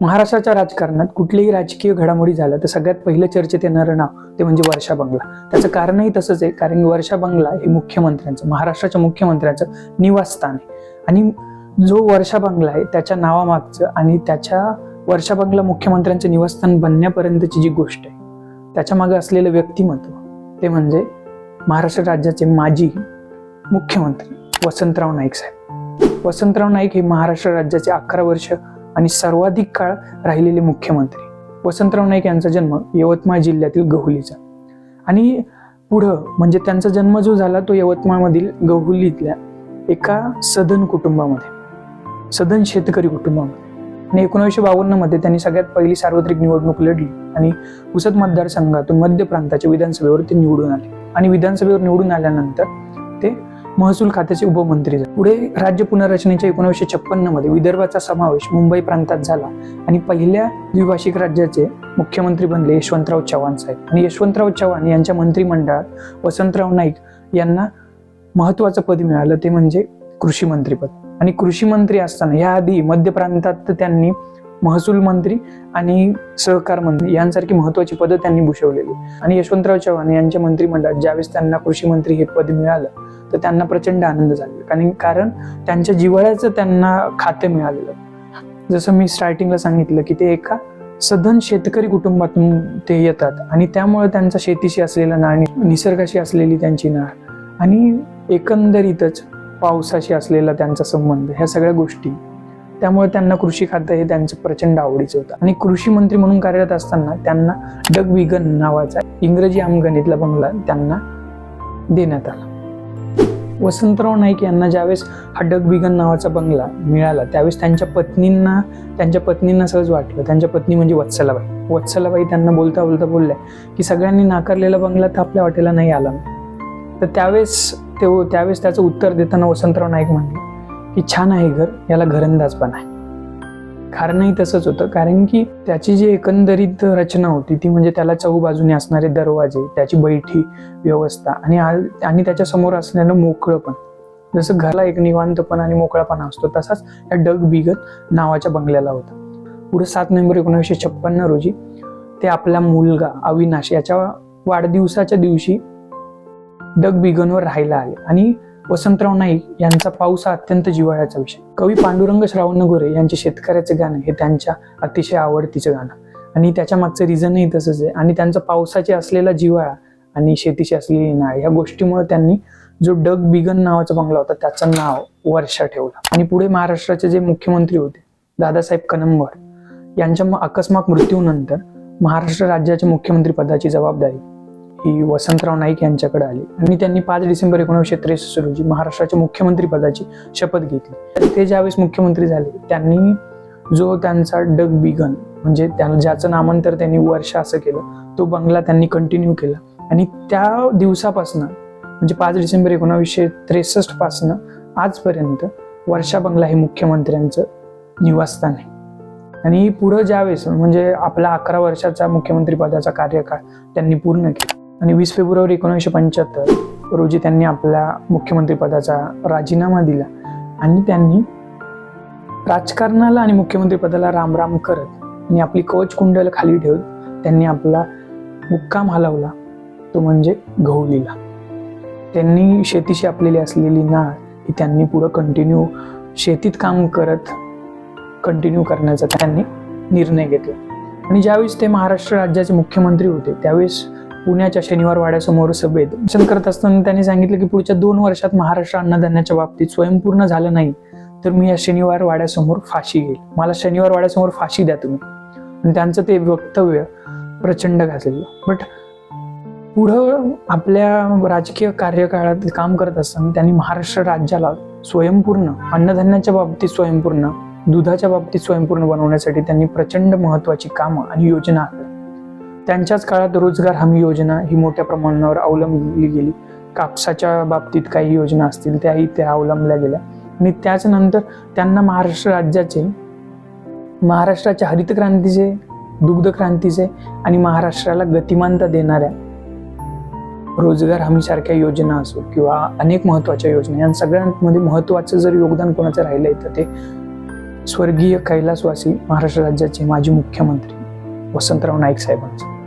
महाराष्ट्राच्या राजकारणात कुठलीही राजकीय घडामोडी झाल्या तर सगळ्यात पहिलं चर्चेत येणारं नाव ते म्हणजे वर्षा बंगला. त्याचं कारणही तसंच आहे कारण की वर्षा बंगला हे मुख्यमंत्र्यांचं महाराष्ट्राच्या मुख्यमंत्र्यांचं निवासस्थान आहे. आणि जो वर्षा बंगला आहे त्याच्या नावामागचं आणि त्याच्या वर्षा बंगला मुख्यमंत्र्यांचं निवासस्थान बनण्यापर्यंतची जी गोष्ट आहे त्याच्यामागे असलेलं व्यक्तिमत्व ते म्हणजे महाराष्ट्र राज्याचे माजी मुख्यमंत्री वसंतराव नाईक साहेब. वसंतराव नाईक हे महाराष्ट्र राज्याचे अकरा वर्ष आणि सर्वाधिक काळ राहिलेले मुख्यमंत्री. वसंतराव नाईक यांचा जन्म यवतमाळ जिल्ह्यातील गहुलीचा. आणि पुढं म्हणजे त्यांचा जन्म जो झाला तो यवतमाळमधील गहुलीतल्या एका सदन कुटुंबामध्ये. सदन शेतकरी कुटुंबामध्ये. आणि एकोणीसशे बावन्नमध्ये त्यांनी सगळ्यात पहिली सार्वत्रिक निवडणूक लढली आणि पुसद मतदारसंघातून मध्य प्रांताच्या विधानसभेवर ते निवडून आले. आणि विधानसभेवर निवडून आल्यानंतर ते महसूल खात्याचे उपमंत्री झाले. पुढे राज्य पुनर्रचनेच्या एकोणीसशे छप्पन्नमध्ये विदर्भाचा समावेश मुंबई प्रांतात झाला आणि पहिल्या द्विभाषिक राज्याचे मुख्यमंत्री बनले यशवंतराव चव्हाण साहेब. आणि यशवंतराव चव्हाण यांच्या मंत्रिमंडळात वसंतराव नाईक यांना महत्वाचं पद मिळालं ते म्हणजे कृषी मंत्रीपद आणि कृषी मंत्री असताना याआधी मध्य प्रांतात त्यांनी महसूल मंत्री आणि सहकार मंत्री यांसारखी महत्वाची पदं त्यांनी भूषवलेली. आणि यशवंतराव चव्हाण यांच्या मंत्रिमंडळात ज्यावेळेस त्यांना कृषी मंत्री हे पद मिळालं तर त्यांना प्रचंड आनंद झालेला कारण कारण त्यांच्या जिव्हाळ्याचं त्यांना खाते मिळालेलं. जसं मी स्टार्टिंगला सांगितलं की ते एका सधन शेतकरी कुटुंबातून ते येतात आणि त्यामुळे त्यांचा शेतीशी असलेला नाळ निसर्गाशी असलेली त्यांची नाळ आणि एकंदरीतच पावसाशी असलेला त्यांचा संबंध ह्या सगळ्या गोष्टी. त्यामुळे त्यांना कृषी खातं हे त्यांचं प्रचंड आवडीचं होतं. आणि कृषी मंत्री म्हणून कार्यरत असताना त्यांना डग विगन नावाचा इंग्रजी आमगणितला बंगला त्यांना देण्यात आला. वसंतराव नाईक यांना ज्यावेळेस हा बिगन नावाचा बंगला मिळाला त्यावेळेस त्यांच्या पत्नींना त्यांच्या पत्नींना सहज वाटलं. त्यांच्या पत्नी म्हणजे वत्सलाबाई. वत्सलाबाई त्यांना बोलता बोलता बोलल्या की सगळ्यांनी नाकारलेला बंगला तर आपल्या वाटेला नाही आला तर त्यावेळेस ते त्यावेळेस त्याचं उत्तर देताना वसंतराव नाईक म्हणले की छान आहे घर याला घरंदाज पण आहे. कारणही तसंच होतं. कारण की त्याची जी एकंदरीत रचना होती ती म्हणजे त्याला चहूबाजूने असणारे दरवाजे त्याची बैठी व्यवस्था आणि आ- आणि त्याच्यासमोर असलेलं मोकळं पण. जसं घराला एक निवांतपण आणि मोकळापणा असतो तसाच या डग बिगत नावाच्या बंगल्याला होता. पुढे सात नोव्हेंबर एकोणीसशे छप्पन्न रोजी ते आपला मुलगा अविनाश याच्या वाढदिवसाच्या दिवशी डग बिगनवर राहायला आले. आणि वसंतराव नाईक यांचा पाऊस हा अत्यंत जिव्हाळ्याचा विषय. कवी पांडुरंग श्रावण गोरे यांचे शेतकऱ्याचे गाणं हे त्यांच्या अतिशय आवडतीचं गाणं. आणि त्याच्या मागचं रिझनही तसंच आहे. आणि त्यांचा पावसाचे असलेला जिव्हाळा आणि शेतीशी असलेली नाळ या गोष्टीमुळे त्यांनी जो डग बिगन नावाचा बंगला होता त्याचं नाव वर्षा ठेवलं. आणि पुढे महाराष्ट्राचे जे मुख्यमंत्री होते दादासाहेब कनंबर यांच्या अकस्मात मृत्यूनंतर महाराष्ट्र राज्याच्या मुख्यमंत्री पदाची जबाबदारी ही वसंतराव नाईक यांच्याकडे आली. आणि त्यांनी पाच डिसेंबर एकोणीसशे त्रेसष्ट रोजी महाराष्ट्राच्या मुख्यमंत्री पदाची शपथ घेतली. ते ज्यावेळेस मुख्यमंत्री झाले त्यांनी जो त्यांचा डग बिगन म्हणजे त्या ज्याचं नामांतर त्यांनी वर्ष असं केलं तो बंगला त्यांनी कंटिन्यू केला. आणि त्या दिवसापासनं म्हणजे पाच डिसेंबर एकोणावीसशे त्रेसष्ट पासनं आजपर्यंत वर्षा बंगला हे मुख्यमंत्र्यांचं निवासस्थान आहे. आणि पुढं ज्यावेळेस म्हणजे आपला अकरा वर्षाचा मुख्यमंत्री पदाचा कार्यकाळ त्यांनी पूर्ण केला. आणि वीस फेब्रुवारी एकोणीसशे पंच्याहत्तर रोजी त्यांनी आपल्या मुख्यमंत्रीपदाचा राजीनामा दिला आणि त्यांनी राजकारणाला आणि मुख्यमंत्रीपदाला रामराम राम राम करत आणि आपली कवच कुंडल खाली ठेवत त्यांनी आपला मुक्काम हलवला तो म्हणजे गहुलीला त्यांनी शेतीशी आपलेली असलेली नाळ ही त्यांनी पुढं कंटिन्यू शेतीत काम करत कंटिन्यू करण्याचा त्यांनी निर्णय घेतला. आणि ज्यावेळेस ते महाराष्ट्र राज्याचे मुख्यमंत्री होते त्यावेळेस पुण्याच्या शनिवार वाड्यासमोर सभेत भाषण करत असताना त्यांनी सांगितलं की पुढच्या दोन वर्षात महाराष्ट्र अन्नधान्याच्या बाबतीत स्वयंपूर्ण झालं नाही तर मी या शनिवार वाड्यासमोर फाशी घेईल. मला शनिवार वाड्यासमोर फाशी द्या तुम्ही. आणि त्यांचं ते वक्तव्य प्रचंड गाजलेलं बट पुढं आपल्या राजकीय कार्यकाळात काम करत असताना त्यांनी महाराष्ट्र राज्याला स्वयंपूर्ण अन्नधान्याच्या बाबतीत स्वयंपूर्ण दुधाच्या बाबतीत स्वयंपूर्ण बनवण्यासाठी त्यांनी प्रचंड महत्वाची कामं आणि योजना आखल्या त्यांच्याच काळात रोजगार हमी योजना ही मोठ्या प्रमाणावर अवलंबली गेली. कापसाच्या बाबतीत काही योजना असतील त्याही त्या अवलंबल्या गेल्या. आणि त्याच्यानंतर त्यांना महाराष्ट्र राज्याचे महाराष्ट्राच्या हरित क्रांतीचे दुग्ध क्रांतीचे आणि महाराष्ट्राला गतिमानता देणाऱ्या रोजगार हमीसारख्या योजना असो किंवा अनेक महत्त्वाच्या योजना या सगळ्यांमध्ये महत्वाचं जर योगदान कोणाचं राहिलंय तर ते स्वर्गीय कैलासवासी महाराष्ट्र राज्याचे माजी मुख्यमंत्री वसंतराव नाईक साहेबांचं.